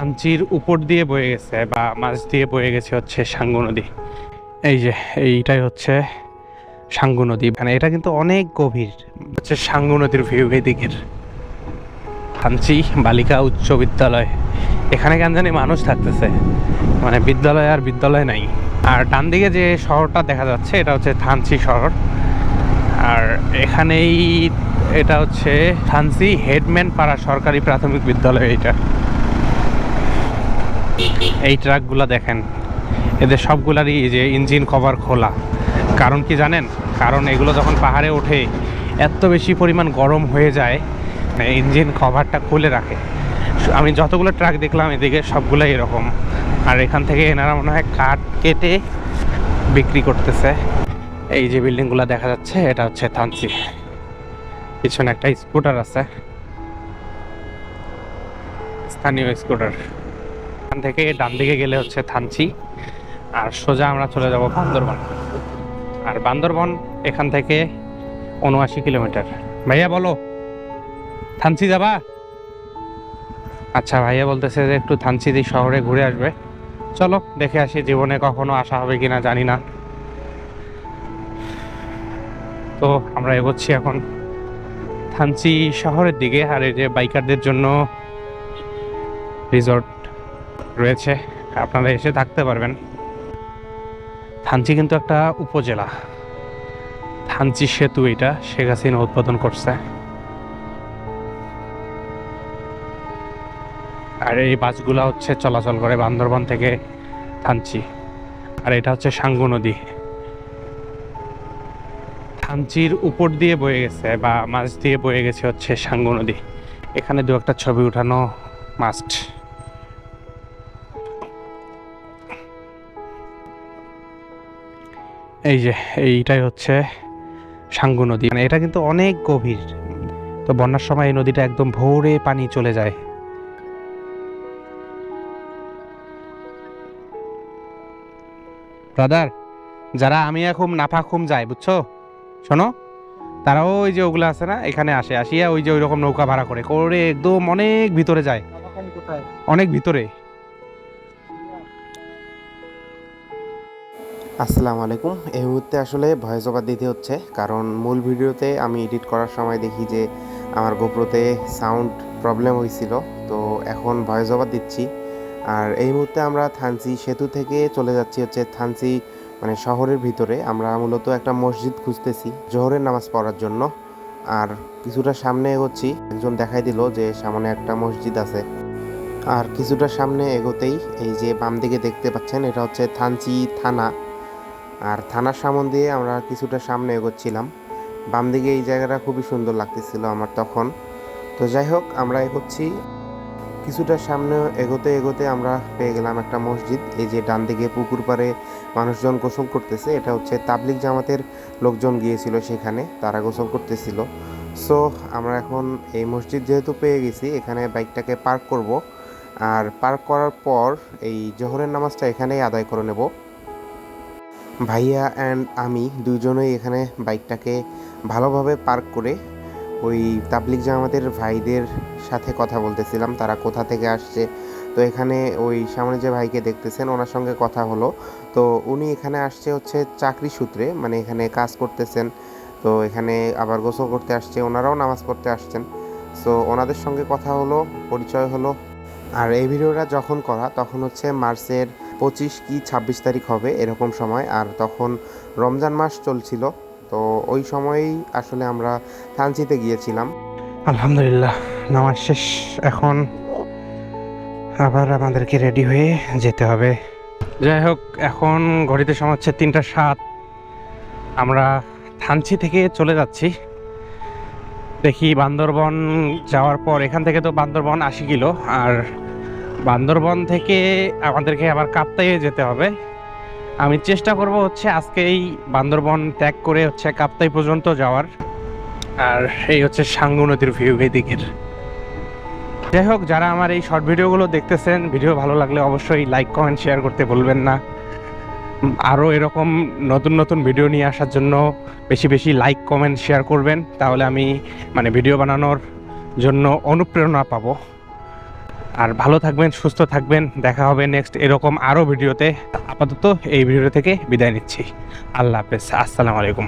থানচির উপর দিয়ে বয়ে গেছে বা মাছ দিয়ে বয়ে গেছে হচ্ছে সাঙ্গু নদী। এই যে, এইটাই হচ্ছে সাঙ্গু নদী। মানে এটা কিন্তু অনেক গভীর, হচ্ছে সাঙ্গু নদীর ভিউ এদিকের। থানচি বালিকা উচ্চ বিদ্যালয়। এখানে কেন জানি মানুষ থাকতেছে। মানে বিদ্যালয় আর বিদ্যালয় নাই। আর ডান দিকে যে শহরটা দেখা যাচ্ছে, এটা হচ্ছে থানচি শহর। আর এখানেই এটা হচ্ছে থানচি হেডম্যান পাড়া সরকারি প্রাথমিক বিদ্যালয় এটা। এই ট্রাকগুলো দেখেন, এদের সবগুলারই যে ইঞ্জিন কভার খোলা। কারণ কি জানেন? কারণ এগুলো যখন পাহাড়ে ওঠে, এত বেশি পরিমাণ গরম হয়ে যায় ইঞ্জিন কভারটা খুলে রাখে। আমি যতগুলো ট্রাক দেখলাম, এদিকে সবগুলোই এরকম। আর এখান থেকে এনারা মনে হয় কাঠ কেটে বিক্রি করতেছে। এই যে বিল্ডিংগুলো দেখা যাচ্ছে, এটা হচ্ছে থানচি পিছনে একটা স্কুটার আছে। স্থানীয় স্কুটার এখান থেকে ডান দিকে গেলে হচ্ছে থানচি। আর সোজা আমরা চলে যাব বান্দরবন। আর বান্দরবন এখান থেকে উনআশি কিলোমিটার। ভাইয়া বলো, থানচি যাবা? আচ্ছা ভাইয়া বলতেছে যে একটু থানচিদি শহরে ঘুরে আসবে। চলো, দেখে আসি জীবনে কখনো আসা হবে কিনা, জানি না। তো আমরা এগোচ্ছি এখন থানচি শহরের দিকে। আর এই যে বাইকারদের জন্য রিসর্ট রয়েছে। আপনারা এসে থাকতে পারবেন। থানচি কিন্তু একটা উপজেলা। থানচি সেতু এটা, শেখ হাসিনা উদ্বোধন করছে। আর এই বাসগুলা হচ্ছে চলাচল করে বান্দরবান থেকে থানচি। আর এটা হচ্ছে সাঙ্গু নদী। থানচির উপর দিয়ে বয়ে গেছে বা মাছ দিয়ে বয়ে গেছে হচ্ছে সাঙ্গু নদী। এখানে দু একটা ছবি উঠানো মাস্ট। এই যে এইটাই হচ্ছে সাঙ্গু নদী। মানে এটা কিন্তু অনেক গভীর। তো বন্যার সময় এই নদীটা একদম ভোরে পানি চলে যায়। ব্রাদার যারা আমি এখন নাফাখুম যায় বুঝছ? শোনো তারা ওই যে ওগুলো আছে না এখানে আসে আসিয়া ওই যে ওই রকম নৌকা ভাড়া করে করে একদম অনেক ভিতরে যায়। অনেক ভিতরে। আসসালামু আলাইকুম। এই মুহূর্তে আসলে ভয়েস ওভার দিতে হচ্ছে, কারণ মূল ভিডিওতে আমি এডিট করার সময় দেখি যে আমার গোপ্রোতে সাউন্ড প্রবলেম হয়েছিল, তো এখন ভয়েস ওভার দিচ্ছি। আর এই মুহূর্তে আমরা থানসি সেতু থেকে চলে যাচ্ছি হচ্ছে থানসি মানে শহরের ভিতরে। আমরা মূলত একটা মসজিদ খুঁজতেছি, জোহরের নামাজ পড়ার জন্য। আর কিছুটা সামনে এগোচ্ছি, একজন দেখাই দিল যে সামনে একটা মসজিদ আছে। আর কিছুটা সামনে এগোতেই এই যে বাম দিকে দেখতে পাচ্ছেন, এটা হচ্ছে থানচি থানা। আর থানার সামন দিয়ে আমরা কিছুটা সামনে এগোচ্ছিলাম। বাম দিকে এই জায়গাটা খুবই সুন্দর লাগতেছিল আমার তখন। তো যাই হোক, আমরা এগোচ্ছি। কিছুটা সামনে এগোতে এগোতে আমরা পেয়ে গেলাম একটা মসজিদ। এই যে ডান দিকে পুকুর পাড়ে মানুষজন গোসল করতেছে, এটা হচ্ছে তাবলিক জামাতের লোকজন গিয়েছিল সেখানে, তারা গোসল করতেছিল। সো, আমরা এখন এই মসজিদ যেহেতু পেয়ে গেছি, এখানে বাইকটাকে পার্ক করব। আর পার্ক করার পর এই জোহরের নামাজটা এখানেই আদায় করে নেব। ভাইয়া অ্যান্ড আমি দুজনেই এখানে বাইকটাকে ভালোভাবে পার্ক করে ওই তাবলিক জামাতের ভাইদের সাথে কথা বলতেছিলাম, তারা কোথা থেকে আসছে। তো এখানে ওই সামনে যে ভাইকে দেখতেছেন, ওনার সঙ্গে কথা হলো। তো উনি এখানে আসছে হচ্ছে চাকরি সূত্রে মানে এখানে কাজ করতেছেন। তো এখানে আবার গোসল করতে আসছে, ওনারাও নামাজ পড়তে আসছেন। সো ওনাদের সঙ্গে কথা হলো, পরিচয় হলো। আর এই ভিডিওটা যখন করা, তখন হচ্ছে মার্চের পঁচিশ কি ছাব্বিশ তারিখ হবে এরকম সময়। আর তখন রমজান মাস চলছিল, তো ওই সময়েই আসলে আমরা থানচিতে গিয়েছিলাম। আলহামদুলিল্লাহ, নামাজ শেষ। এখন আবার আমাদেরকে রেডি হয়ে যেতে হবে। যাই হোক, এখন ঘড়িতে সময় হচ্ছে তিনটা সাত। আমরা থানচি থেকে চলে যাচ্ছি। দেখি বান্দরবন যাওয়ার পর, এখান থেকে তো বান্দরবন আশি কিলো আর বান্দরবন থেকে আমাদেরকে আবার কাপ্তাইয়ে যেতে হবে। আমি চেষ্টা করব হচ্ছে আজকেই বান্দরবন ত্যাগ করে হচ্ছে কাপ্তাই পর্যন্ত যাওয়ার। আর এই হচ্ছে সাঙ্গু নদীর ভিউ এদিকের। যাই হোক, যারা আমার এই শর্ট ভিডিওগুলো দেখতেছেন ভিডিও ভালো লাগলে অবশ্যই লাইক কমেন্ট শেয়ার করতে বলবেন না। আরও এরকম নতুন নতুন ভিডিও নিয়ে আসার জন্য বেশি বেশি লাইক কমেন্ট শেয়ার করবেন। তাহলে আমি মানে ভিডিও বানানোর জন্য অনুপ্রেরণা পাবো। আর ভালো থাকবেন, সুস্থ থাকবেন। দেখা হবে নেক্সট এরকম আরও ভিডিওতে। আপাতত এই ভিডিও থেকে বিদায় নিচ্ছি। আল্লাহ হাফেজ। আসসালামু আলাইকুম।